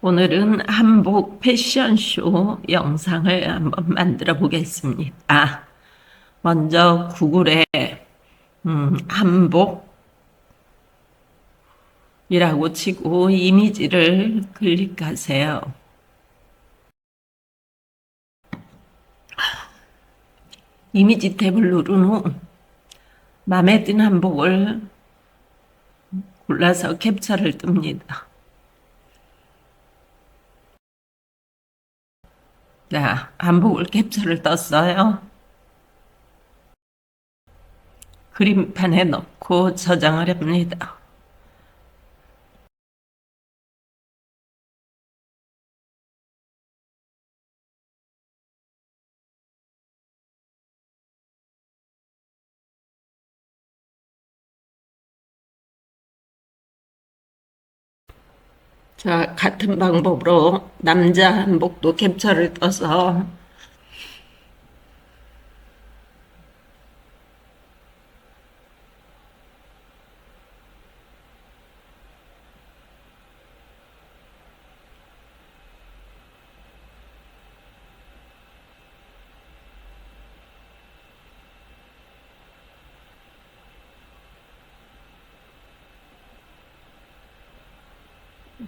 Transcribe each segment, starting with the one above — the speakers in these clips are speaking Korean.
오늘은 한복 패션쇼 영상을 한번 만들어 보겠습니다. 먼저 구글에 음, 한복이라고 치고 이미지를 클릭하세요. 이미지 탭을 누른 후 마음에 든 한복을 골라서 캡처를 뜹니다. 자, 한복을 캡처를 떴어요. 그림판에 넣고 저장을 합니다. 자, 같은 방법으로 남자 한복도 캡처를 떠서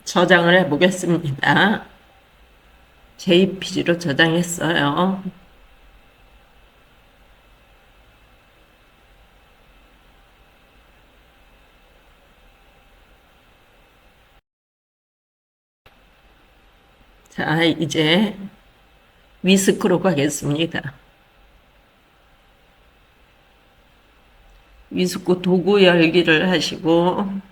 저장을 해보겠습니다. JPG로 저장했어요. 자, 이제 위스크로 가겠습니다. 위스크 도구 열기를 하시고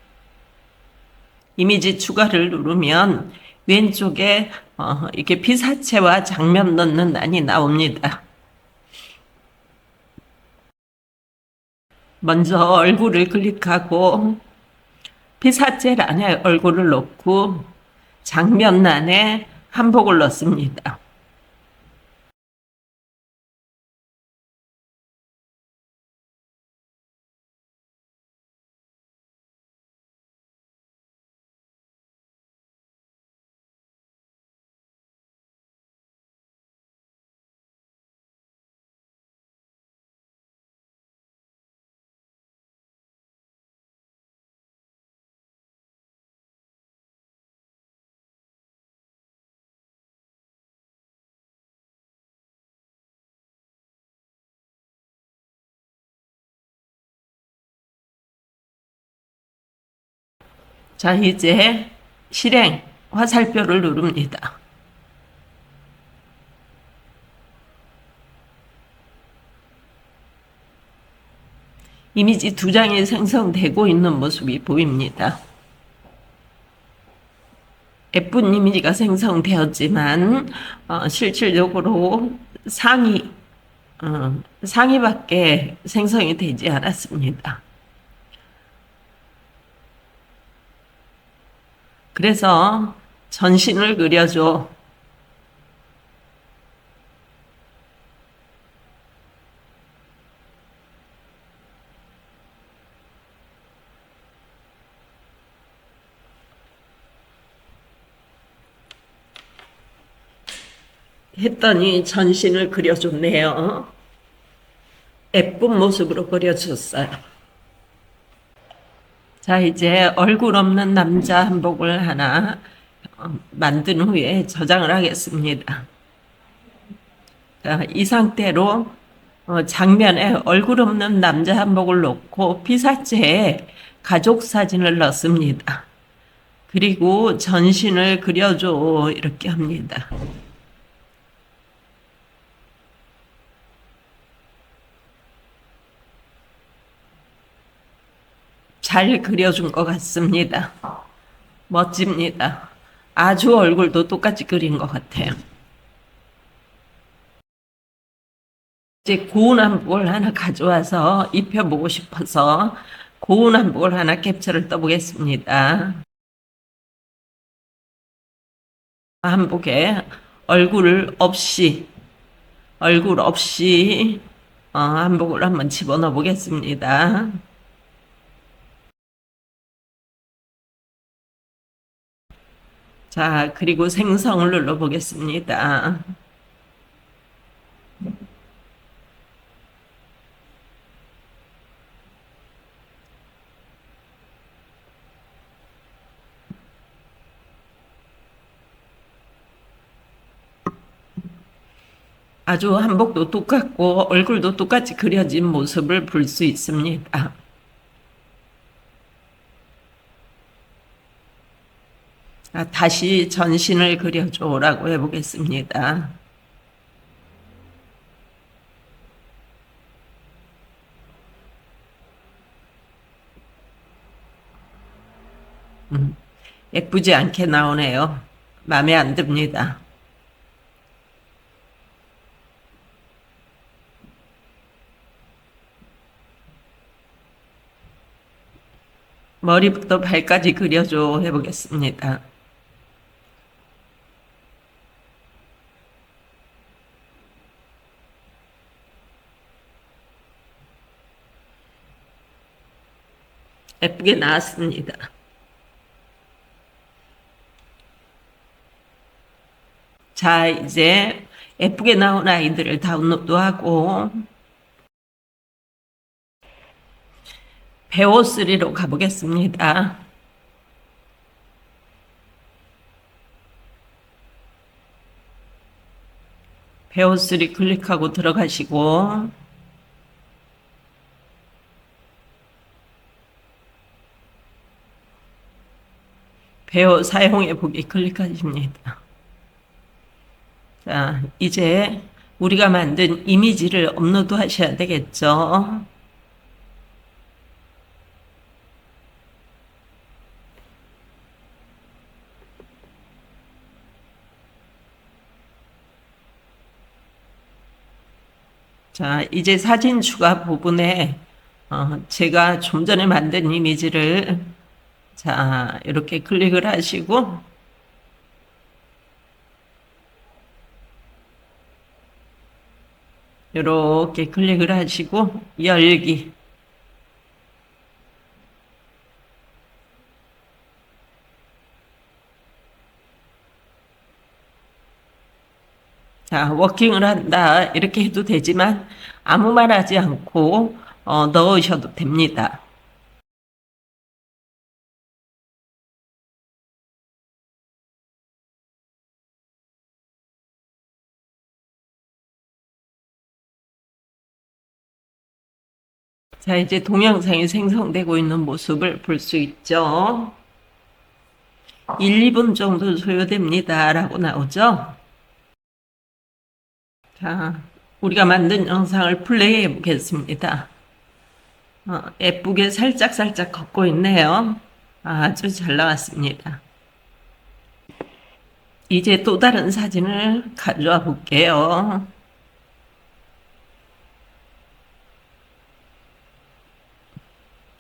이미지 추가를 누르면 왼쪽에 어, 이렇게 피사체와 장면 넣는 란이 나옵니다. 먼저 얼굴을 클릭하고 피사체 란에 얼굴을 넣고 장면란에 한복을 넣습니다. 자, 이제 실행 화살표를 누릅니다. 이미지 두 장이 생성되고 있는 모습이 보입니다. 예쁜 이미지가 생성되었지만 어, 실질적으로 상위 어, 상위밖에 생성이 되지 않았습니다. 그래서 전신을 그려줘. 했더니 전신을 그려줬네요. 예쁜 모습으로 그려줬어요. 자, 이제 얼굴 없는 남자 한복을 하나 어, 만든 후에 저장을 하겠습니다. 자, 이 상태로 어, 장면에 얼굴 없는 남자 한복을 놓고 피사체에 가족 사진을 넣습니다. 그리고 전신을 그려줘 이렇게 합니다. 잘 그려준 것 같습니다. 멋집니다. 아주 얼굴도 똑같이 그린 것 같아요. 이제 고운 한복을 하나 가져와서 입혀보고 싶어서 고운 한복을 하나 캡처를 떠보겠습니다. 한복에 얼굴 없이 얼굴 없이 어, 한복을 한번 집어넣어 보겠습니다. 자, 그리고 생성을 눌러보겠습니다. 아주 한복도 똑같고 얼굴도 똑같이 그려진 모습을 볼 수 있습니다. 아, 다시 전신을 그려줘라고 해보겠습니다. 음, 예쁘지 않게 나오네요. 마음에 안 듭니다. 머리부터 발까지 그려줘 해보겠습니다. 예쁘게 나왔습니다. 자, 이제 예쁘게 나온 아이들을 다운로드하고 배워3로 가보겠습니다. 배워3 클릭하고 들어가시고 배워 사용해 보기 클릭하십니다. 자, 이제 우리가 만든 이미지를 업로드 하셔야 되겠죠. 자, 이제 사진 추가 부분에 어, 제가 좀 전에 만든 이미지를 자, 이렇게 클릭을 하시고 이렇게 클릭을 하시고 열기 자, 워킹을 한다. 이렇게 해도 되지만 아무 말 하지 않고 어, 넣으셔도 됩니다. 자, 이제 동영상이 생성되고 있는 모습을 볼 수 있죠. 1, 2분 정도 소요됩니다. 라고 나오죠. 자, 우리가 만든 영상을 플레이해 보겠습니다. 어, 예쁘게 살짝살짝 걷고 있네요. 아주 잘 나왔습니다. 이제 또 다른 사진을 가져와 볼게요.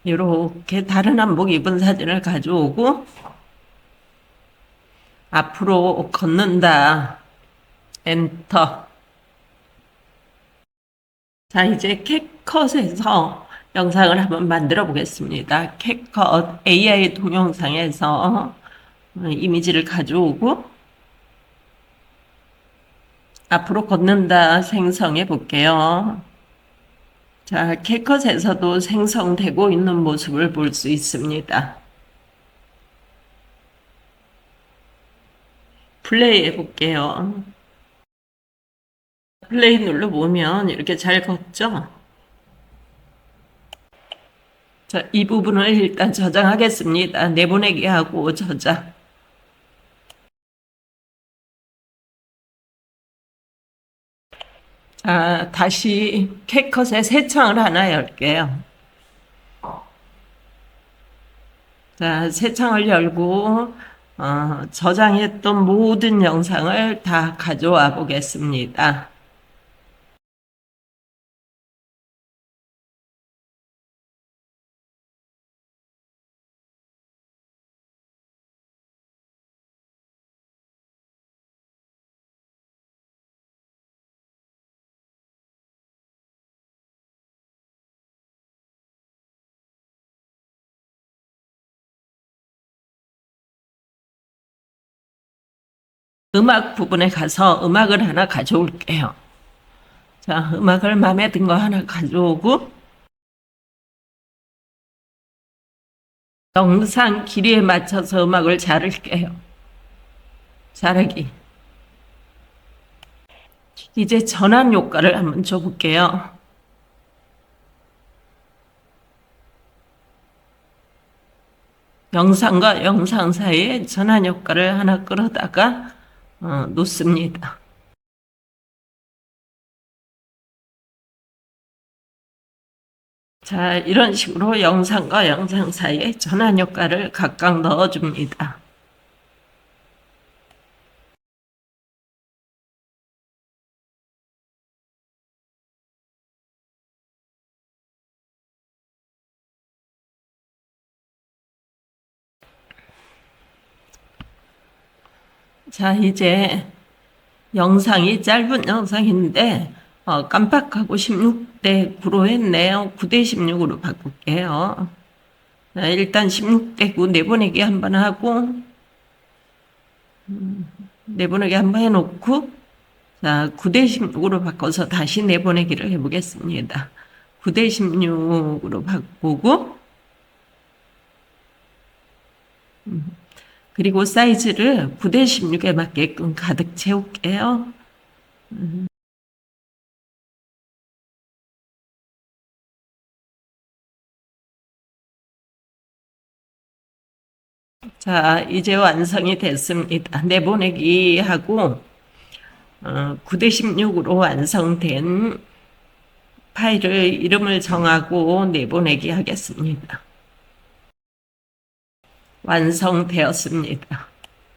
이렇게 다른 한복 입은 사진을 가져오고 앞으로 걷는다. 엔터. 자, 이제 캣컷에서 영상을 한번 만들어 보겠습니다. 캣컷 AI 동영상에서 이미지를 가져오고 앞으로 걷는다 생성해 볼게요. 자, 캣컷에서도 생성되고 있는 모습을 볼 수 있습니다. 플레이 해볼게요. 플레이 눌러보면 이렇게 잘 걷죠? 자, 이 부분을 일단 저장하겠습니다. 내보내기 하고 저장. 아, 다시 캣컷의 새 창을 하나 열게요. 자, 새 창을 열고 어, 저장했던 모든 영상을 다 가져와 보겠습니다. 음악 부분에 가서 음악을 하나 가져올게요. 자, 음악을 마음에 든 거 하나 가져오고, 영상 길이에 맞춰서 음악을 자를게요. 자르기. 이제 전환 효과를 한번 줘볼게요. 영상과 영상 사이에 전환 효과를 하나 끌어다가 어, 놓습니다. 자, 이런 식으로 영상과 영상 사이에 전환 효과를 각각 넣어줍니다. 자, 이제 영상이 짧은 영상인데 어, 깜빡하고 16대 9로 했네요. 9대 16으로 바꿀게요. 자, 일단 16대 9 내보내기 한번 하고 음, 내보내기 한번 해놓고 자, 9대 16으로 바꿔서 다시 내보내기를 해보겠습니다. 9대 16으로 바꾸고 음, 그리고 사이즈를 9대 16에 맞게끔 가득 채울게요. 자, 이제 완성이 됐습니다. 내보내기 하고 어, 9대 16으로 완성된 파일을 이름을 정하고 내보내기 하겠습니다. 완성되었습니다.